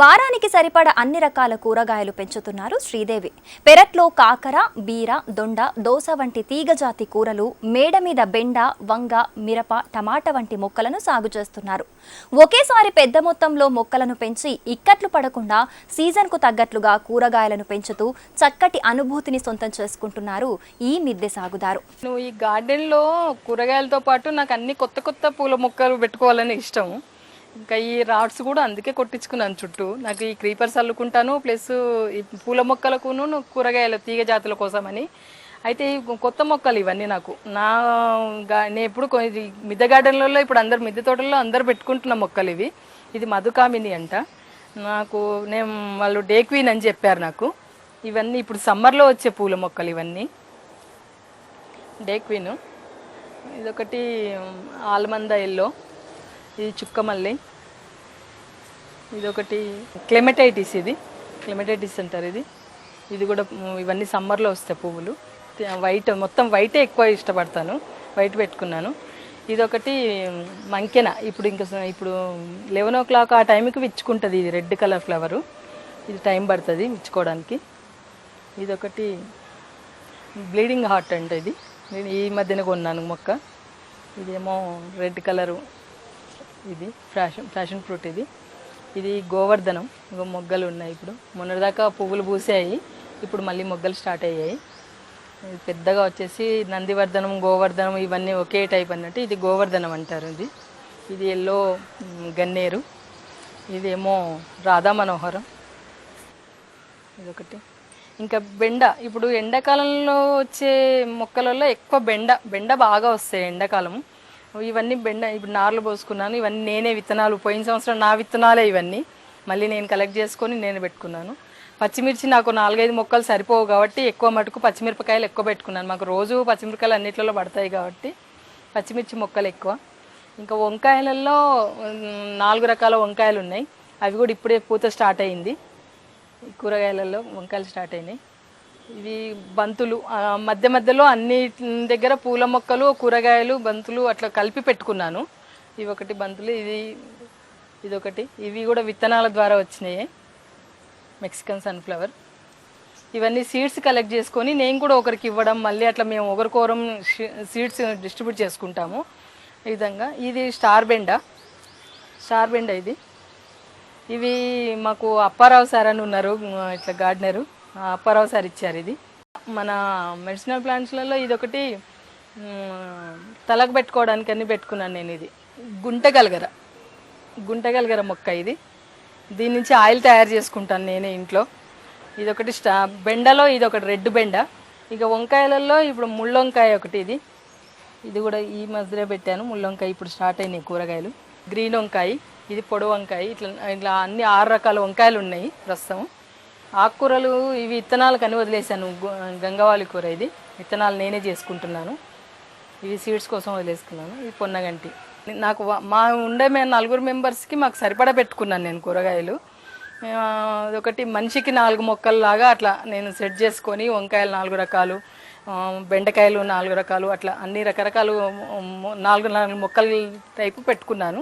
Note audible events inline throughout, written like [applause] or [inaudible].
వారానికి సరిపడ అన్ని రకాల కూరగాయలు పెంచుతున్నారు శ్రీదేవి. పెరట్లో కాకర బీర దొండ దోస వంటి తీగజాతి కూరలు మేడ మీద బెండ వంగ మిరప టమాటా వంటి మొక్కలను సాగు చేస్తున్నారు. ఒకేసారి పెద్ద మొత్తంలో మొక్కలను పెంచి ఇక్కట్లు పడకుండా సీజన్కు తగ్గట్లుగా కూరగాయలను పెంచుతూ చక్కటి అనుభూతిని సొంతం చేసుకుంటున్నారు ఈ మిద్దె సాగుదారు. నువ్వు ఈ గార్డెన్లో కూరగాయలతో పాటు నాకు అన్ని కొత్త కొత్త పూల మొక్కలు పెట్టుకోవాలని ఇష్టం. ఇంకా ఈ రాడ్స్ కూడా అందుకే కొట్టించుకున్నాను చుట్టూ. నాకు ఈ క్రీపర్స్ అల్లుకుంటాను ప్లస్ ఈ పూల మొక్కలకును కూరగాయల తీగ జాతుల కోసమని. అయితే ఈ కొత్త మొక్కలు ఇవన్నీ నాకు. నా నేను ఎప్పుడు మిద్దె గార్డెన్లలో ఇప్పుడు అందరు మిద్దె తోటల్లో అందరు పెట్టుకుంటున్న మొక్కలు ఇవి. ఇది మధుకామిని అంట. నాకు నేను వాళ్ళు డే క్వీన్ అని చెప్పారు నాకు. ఇవన్నీ ఇప్పుడు సమ్మర్లో వచ్చే పూల మొక్కలు ఇవన్నీ. Day queen. ఇదొకటి ఆల్మంద ఎల్లో. ఇది చుక్కమల్లి ఒకటి క్లెమెటైటిస్ ఇది. క్లెమెటైటిస్ అంటారు ఇది. ఇది కూడా ఇవన్నీ సమ్మర్లో వస్తాయి పువ్వులు. వైట్ మొత్తం వైటే ఎక్కువ ఇష్టపడతాను. వైట్ పెట్టుకున్నాను. ఇదొకటి మంకెన. ఇప్పుడు ఇంకా ఇప్పుడు లెవెన్ ఓ క్లాక్ ఆ టైంకి విచ్చుకుంటుంది ఇది రెడ్ కలర్ ఫ్లవరు. ఇది టైం పడుతుంది విచ్చుకోవడానికి. ఇదొకటి బ్లీడింగ్ హార్ట్ అంటే ఇది. నేను ఈ మధ్యన కొన్నాను మొక్క. ఇదేమో రెడ్ కలరు. ఇది ఫ్యాషన్ ఫ్యాషన్ ఫ్రూట్ ఇది. ఇది గోవర్ధనం. ఇంకో మొగ్గలు ఉన్నాయి ఇప్పుడు. మొన్నటిదాకా పువ్వులు పూసాయి. ఇప్పుడు మళ్ళీ మొగ్గలు స్టార్ట్ అయ్యాయి. పెద్దగా వచ్చేసి నందివర్ధనం గోవర్ధనం ఇవన్నీ ఒకే టైప్ అన్నట్టు ఇది గోవర్ధనం అంటారు ఇది. ఇది ఎల్లో గన్నేరు. ఇదేమో రాధా మనోహరం. ఇదొకటి. ఇంకా బెండ. ఇప్పుడు ఎండాకాలంలో వచ్చే మొక్కలలో ఎక్కువ బెండ బెండ బాగా వస్తాయి ఎండాకాలం ఇవన్నీ బెండ ఇప్పుడు నార్లు పోసుకున్నాను. ఇవన్నీ నేనే విత్తనాలు పోయిన సంవత్సరం నా విత్తనాలే ఇవన్నీ. మళ్ళీ నేను కలెక్ట్ చేసుకొని నేను పెట్టుకున్నాను. పచ్చిమిర్చి నాకు నాలుగైదు మొక్కలు సరిపోవు కాబట్టి ఎక్కువ మటుకు పచ్చిమిరపకాయలు ఎక్కువ పెట్టుకున్నాను. మాకు రోజు పచ్చిమిరపకాయలు అన్నిట్లలో పడతాయి కాబట్టి పచ్చిమిర్చి మొక్కలు ఎక్కువ. ఇంకా వంకాయలలో నాలుగు రకాల వంకాయలు ఉన్నాయి. అవి కూడా ఇప్పుడే పూత స్టార్ట్ అయింది. కూరగాయలలో వంకాయలు స్టార్ట్ అయినాయి. ఇవి బంతులు మధ్య మధ్యలో అన్ని దగ్గర పూల మొక్కలు కూరగాయలు బంతులు అట్లా కలిపి పెట్టుకున్నాను. ఇవి ఒకటి బంతులు ఇది ఇదొకటి ఇవి కూడా విత్తనాల ద్వారా వచ్చినాయి. మెక్సికన్ సన్ఫ్లవర్ ఇవన్నీ సీడ్స్ కలెక్ట్ చేసుకొని నేను కూడా ఒకరికి ఇవ్వడం మళ్ళీ అట్లా మేము ఒకరికోరం సీడ్స్ డిస్ట్రిబ్యూట్ చేసుకుంటాము. ఈ విధంగా. ఇది స్టార్ బెండ. స్టార్ బెండ ఇది. ఇవి మాకు అప్పారావు సార్ అని ఉన్నారు ఇట్లా గార్డెనరు పరోసారి ఇచ్చారు ఇది. మన మెడిసినల్ ప్లాంట్స్లలో ఇది ఒకటి తలకు పెట్టుకోవడానికి అని పెట్టుకున్నాను నేను ఇది. గుంటగలగర గుంటగలగర మొక్క ఇది. దీని నుంచి ఆయిల్ తయారు చేసుకుంటాను నేనే ఇంట్లో. ఇదొకటి స్టా బెండలో ఇది ఒకటి రెడ్ బెండ. ఇక వంకాయలలో ఇప్పుడు ముళ్ళొంకాయ ఒకటి ఇది. ఇది కూడా ఈ మధ్యలో పెట్టాను ముళ్ళొంకాయ ఇప్పుడు స్టార్ట్ అయినాయి కూరగాయలు. గ్రీన్ వంకాయ ఇది పొడి వంకాయ ఇట్లా ఇట్లా అన్ని ఆరు రకాల వంకాయలు ఉన్నాయి ప్రస్తుతం. ఆకుకూరలు ఇవి విత్తనాలకు కని వదిలేసాను గంగవాలి కూర ఇది. విత్తనాలు నేనే చేసుకుంటున్నాను. ఇవి సీడ్స్ కోసం వదిలేసుకున్నాను. ఇది పొన్నగంటి. నాకు మా ఉండే మేము నలుగురు మెంబర్స్కి మాకు సరిపడా పెట్టుకున్నాను నేను కూరగాయలు. ఒకటి అదొకటి మనిషికి నాలుగు మొక్కల్లాగా అట్లా నేను సెట్ చేసుకొని వంకాయలు నాలుగు రకాలు బెండకాయలు నాలుగు రకాలు అట్లా అన్ని రకరకాలు నాలుగు నాలుగు మొక్కల టైపు పెట్టుకున్నాను.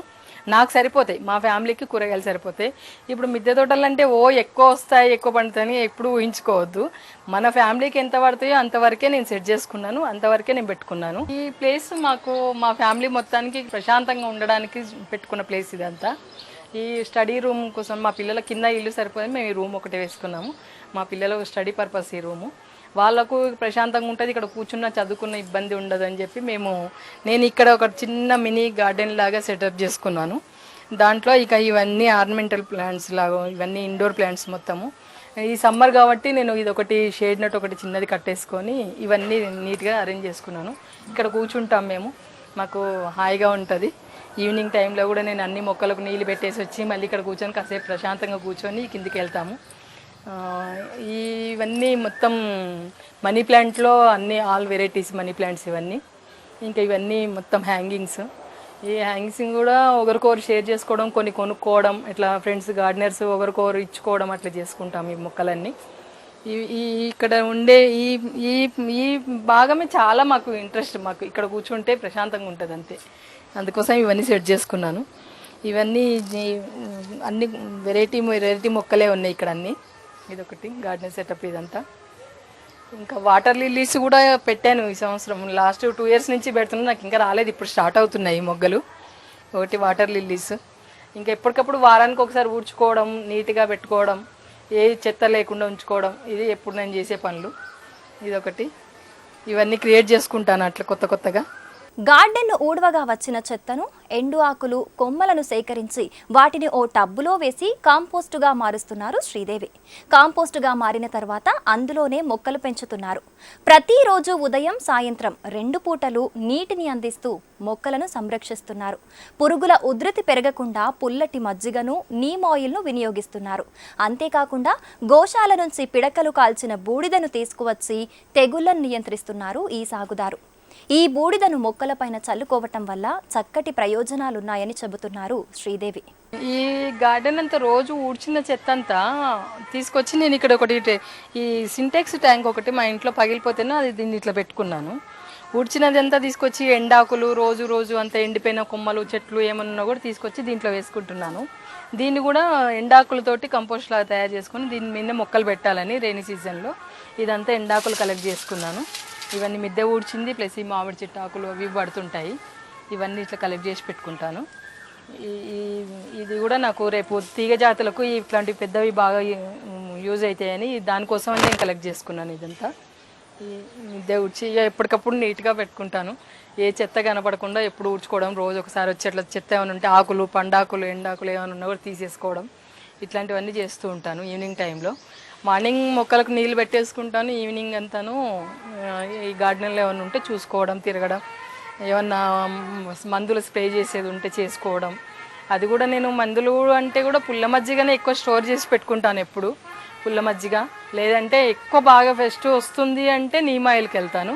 నాకు సరిపోతాయి. మా ఫ్యామిలీకి కూరగాయలు సరిపోతాయి. ఇప్పుడు మిద్దె తోటలు అంటే ఓ ఎక్కువ వస్తాయి ఎక్కువ పండుతాయని ఎప్పుడు ఊహించుకోవద్దు. మన ఫ్యామిలీకి ఎంత పడతాయో అంతవరకే నేను సెట్ చేసుకున్నాను. అంతవరకే నేను పెట్టుకున్నాను. ఈ ప్లేస్ మాకు మా ఫ్యామిలీ మొత్తానికి ప్రశాంతంగా ఉండడానికి పెట్టుకున్న ప్లేస్ ఇదంతా. ఈ స్టడీ రూమ్ కోసం మా పిల్లల కింద ఇల్లు సరిపోయింది. మేము ఈ రూమ్ ఒకటి వేసుకున్నాము. మా పిల్లల స్టడీ పర్పస్ ఈ రూము. వాళ్ళకు ప్రశాంతంగా ఉంటుంది ఇక్కడ కూర్చున్న చదువుకున్న ఇబ్బంది ఉండదు అని చెప్పి మేము నేను ఇక్కడ ఒక చిన్న మినీ గార్డెన్ లాగా సెటప్ చేసుకున్నాను. దాంట్లో ఇక ఇవన్నీ ఆర్నమెంటల్ ప్లాంట్స్ లాగా ఇవన్నీ ఇండోర్ ప్లాంట్స్ మొత్తము. ఈ సమ్మర్ కాబట్టి నేను ఇది ఒకటి షేడ్ నట్ ఒకటి చిన్నది కట్టేసుకొని ఇవన్నీ నీట్గా అరేంజ్ చేసుకున్నాను. ఇక్కడ కూర్చుంటాం మేము. మాకు హాయిగా ఉంటుంది. ఈవినింగ్ టైంలో కూడా నేను అన్ని మొక్కలకు నీళ్ళు పెట్టేసి వచ్చి మళ్ళీ ఇక్కడ కూర్చొని కాసేపు ప్రశాంతంగా కూర్చొని కిందికి వెళ్తాము. ఇవన్నీ మొత్తం మనీ ప్లాంట్లో అన్ని ఆల్ వెరైటీస్ మనీ ప్లాంట్స్ ఇవన్నీ. ఇంకా ఇవన్నీ మొత్తం హ్యాంగింగ్స్. ఈ హ్యాంగింగ్స్ కూడా ఒకరికొకరు షేర్ చేసుకోవడం కొన్ని కొనుక్కోవడం ఇట్లా ఫ్రెండ్స్ గార్డెనర్స్ ఒకరికొకరు ఇచ్చుకోవడం అట్లా చేసుకుంటాం ఈ మొక్కలన్నీ. ఈ ఈ ఇక్కడ ఉండే ఈ ఈ ఈ భాగమే చాలా మాకు ఇంట్రెస్ట్. మాకు ఇక్కడ కూర్చుంటే ప్రశాంతంగా ఉంటుంది అంతే. అందుకోసం ఇవన్నీ సెట్ చేసుకున్నాను. ఇవన్నీ అన్ని వెరైటీ వెరైటీ మొక్కలే ఉన్నాయి ఇక్కడ అన్నీ. ఇదొకటి గార్డెన్ సెటప్ ఇదంతా. ఇంకా వాటర్ లిల్లీస్ కూడా పెట్టాను ఈ సంవత్సరం. లాస్ట్ టూ ఇయర్స్ నుంచి పెడుతున్నా నాకు ఇంకా రాలేదు. ఇప్పుడు స్టార్ట్ అవుతున్నాయి మొగ్గలు. ఒకటి వాటర్ లిల్లీస్. ఇంకా ఎప్పటికప్పుడు వారానికి ఒకసారి ఊడ్చుకోవడం నీట్గా పెట్టుకోవడం ఏ చెత్త లేకుండా ఉంచుకోవడం ఇది ఎప్పుడు నేను చేసే పనులు. ఇదొకటి. ఇవన్నీ క్రియేట్ చేసుకుంటాను అట్లా కొత్త కొత్తగా. గార్డెన్ను ఊడవగా వచ్చిన చెత్తను ఎండు ఆకులు కొమ్మలను సేకరించి వాటిని ఓ టబ్బులో వేసి కాంపోస్టుగా మారుస్తున్నారు శ్రీదేవి. కాంపోస్టుగా మారిన తర్వాత అందులోనే మొక్కలు పెంచుతున్నారు. ప్రతిరోజు ఉదయం సాయంత్రం రెండు పూటలు నీటిని అందిస్తూ మొక్కలను సంరక్షిస్తున్నారు. పురుగుల ఉధృతి పెరగకుండా పుల్లటి మజ్జిగను నీమ్ ఆయిల్ను వినియోగిస్తున్నారు. అంతేకాకుండా గోశాల నుంచి పిడకలు కాల్చిన బూడిదను తీసుకువచ్చి తెగుళ్ళను నియంత్రిస్తున్నారు ఈ సాగుదారు. ఈ బూడిదను మొక్కలపైన చల్లుకోవటం వల్ల చక్కటి ప్రయోజనాలున్నాయని చెబుతున్నారు శ్రీదేవి. ఈ గార్డెన్ అంతా రోజు ఊడ్చిన చెత్త అంతా తీసుకొచ్చి నేను ఇక్కడ ఒకటి ఈ సింటెక్స్ ట్యాంక్ ఒకటి మా ఇంట్లో పగిలిపోతేనే అది దీన్ని ఇట్లా పెట్టుకున్నాను. ఊడ్చినది అంతా తీసుకొచ్చి ఎండాకులు రోజు రోజు అంతా ఎండిపోయిన కొమ్మలు చెట్లు ఏమన్నా కూడా తీసుకొచ్చి దీంట్లో వేసుకుంటున్నాను. దీన్ని కూడా ఎండాకులతోటి కంపోస్ట్ లాగా తయారు చేసుకొని దీని మీద మొక్కలు పెట్టాలని రైనీ సీజన్లో ఇదంతా ఎండాకులు కలెక్ట్ చేసుకున్నాను. ఇవన్నీ మిద్దె ఊడ్చింది ప్లస్ ఈ మామిడి చెట్టు ఆకులు అవి పడుతుంటాయి. ఇవన్నీ ఇట్లా కలెక్ట్ చేసి పెట్టుకుంటాను. ఈ- ఇది కూడా నాకు రేపు తీగ జాతులకు ఇట్లాంటి పెద్దవి బాగా యూజ్ అవుతాయని దానికోసం నేను కలెక్ట్ చేసుకున్నాను ఇదంతా. ఈ మిద్దె ఊడ్చి ఇక ఎప్పటికప్పుడు నీట్గా పెట్టుకుంటాను. ఏ చెత్త కనపడకుండా ఎప్పుడు ఊడ్చుకోవడం రోజు ఒకసారి వచ్చి అట్లా చెత్త ఏమైనా ఉంటే ఆకులు పండాకులు ఎండాకులు ఏమైనా ఉన్నా కూడా తీసేసుకోవడం ఇట్లాంటివన్నీ చేస్తూ ఉంటాను ఈవినింగ్ టైంలో. మార్నింగ్ మొక్కలకు నీళ్ళు పెట్టేసుకుంటాను ఈవినింగ్ అంతాను ఈ గార్డెన్లో ఏమైనా ఉంటే చూసుకోవడం తిరగడం ఏమన్నా మందులు స్ప్రే చేసేది ఉంటే చేసుకోవడం. అది కూడా నేను మందులు అంటే కూడా పుల్ల మజ్జిగనే ఎక్కువ స్టోర్ చేసి పెట్టుకుంటాను ఎప్పుడు పుల్ల మజ్జిగ. లేదంటే ఎక్కువ బాగా ఫెస్ట్ వస్తుంది అంటే నీమాయిల్కి వెళ్తాను.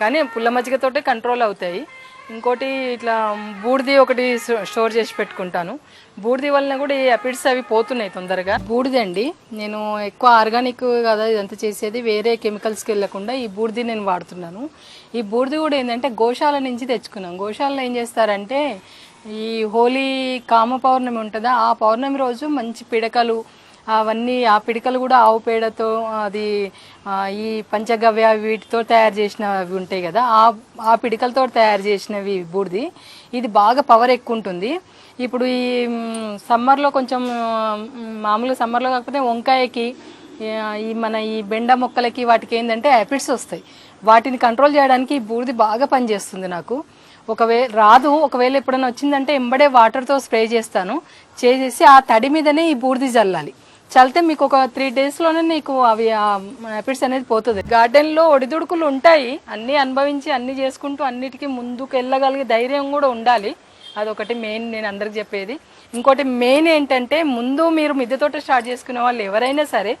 కానీ పుల్ల మజ్జిగతోటే కంట్రోల్ అవుతాయి. ఇంకోటి ఇట్లా బూడిది ఒకటి స్టో- స్టోర్ చేసి పెట్టుకుంటాను. బూడిది వలన కూడా ఈ అపిడ్స్ అవి పోతున్నాయి తొందరగా. బూడిది అండి. నేను ఎక్కువ ఆర్గానిక్ కదా ఇదంతా చేసేది. వేరే కెమికల్స్కి వెళ్ళకుండా ఈ బూడిది నేను వాడుతున్నాను. ఈ బూడిది కూడా ఏంటంటే గోశాల నుంచి తెచ్చుకున్నాం. గోశాలలో ఏం చేస్తారంటే ఈ హోలీ కామ పౌర్ణమి ఉంటుందా? ఆ పౌర్ణమి రోజు మంచి పిడకలు అవన్నీ ఆ పిడికలు కూడా ఆవు పేడతో అది ఈ పంచగవ్య వీటితో తయారు చేసినవి ఉంటాయి కదా ఆ ఆ పిడికలతో తయారు చేసినవి బూడిది. ఇది బాగా పవర్ ఎక్కువ ఉంటుంది. ఇప్పుడు ఈ సమ్మర్లో కొంచెం మామూలుగా సమ్మర్లో కాకపోతే వంకాయకి ఈ మన ఈ బెండ మొక్కలకి వాటికి ఏంటంటే యాపిడ్స్ వస్తాయి. వాటిని కంట్రోల్ చేయడానికి ఈ బూడిది బాగా పనిచేస్తుంది నాకు. ఒకవేళ రాదు. ఒకవేళ ఎప్పుడైనా వచ్చిందంటే ఎంబడే వాటర్తో స్ప్రే చేస్తాను. చేసేసి ఆ తడి మీదనే ఈ బూడిది చల్లాలి చల్లితే మీకు ఒక త్రీ డేస్లోనే నీకు అవి హ్యాపిట్స్ అనేది పోతుంది. గార్డెన్లో ఒడిదుడుకులు ఉంటాయి. అన్నీ అనుభవించి అన్నీ చేసుకుంటూ అన్నిటికీ ముందుకు వెళ్ళగలిగే ధైర్యం కూడా ఉండాలి. అదొకటి మెయిన్ నేను అందరికి చెప్పేది. ఇంకోటి మెయిన్ ఏంటంటే ముందు మీరు మిద్దెతోట స్టార్ట్ చేసుకునే వాళ్ళు ఎవరైనా సరే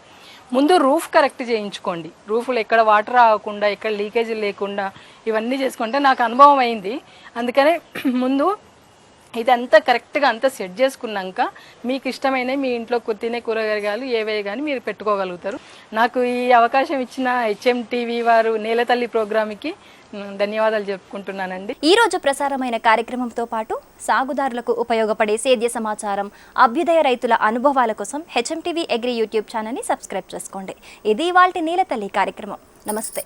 ముందు రూఫ్ కరెక్ట్ చేయించుకోండి. రూఫ్లో ఎక్కడ వాటర్ రాకుండా ఎక్కడ లీకేజ్ లేకుండా ఇవన్నీ చేసుకుంటే నాకు అనుభవం అయింది. అందుకనే [clears throat] ముందు ఇదంతా కరెక్ట్గా అంతా సెట్ చేసుకున్నాక మీకు ఇష్టమైన మీ ఇంట్లో కు- తినే కూరగాయలు ఏవే కానీ మీరు పెట్టుకోగలుగుతారు. నాకు ఈ అవకాశం ఇచ్చిన హెచ్ఎం టీవీ వారు నేలతల్లి ప్రోగ్రామ్కి ధన్యవాదాలు చెప్పుకుంటున్నానండి. ఈ రోజు ప్రసారమైన కార్యక్రమంతో పాటు సాగుదారులకు ఉపయోగపడే సేద్య సమాచారం అభ్యుదయ రైతుల అనుభవాల కోసం హెచ్ఎం టీవీ అగ్రి యూట్యూబ్ ఛానల్ని సబ్స్క్రైబ్ చేసుకోండి. ఇది వాళ్ళ నీలతల్లి కార్యక్రమం. నమస్తే.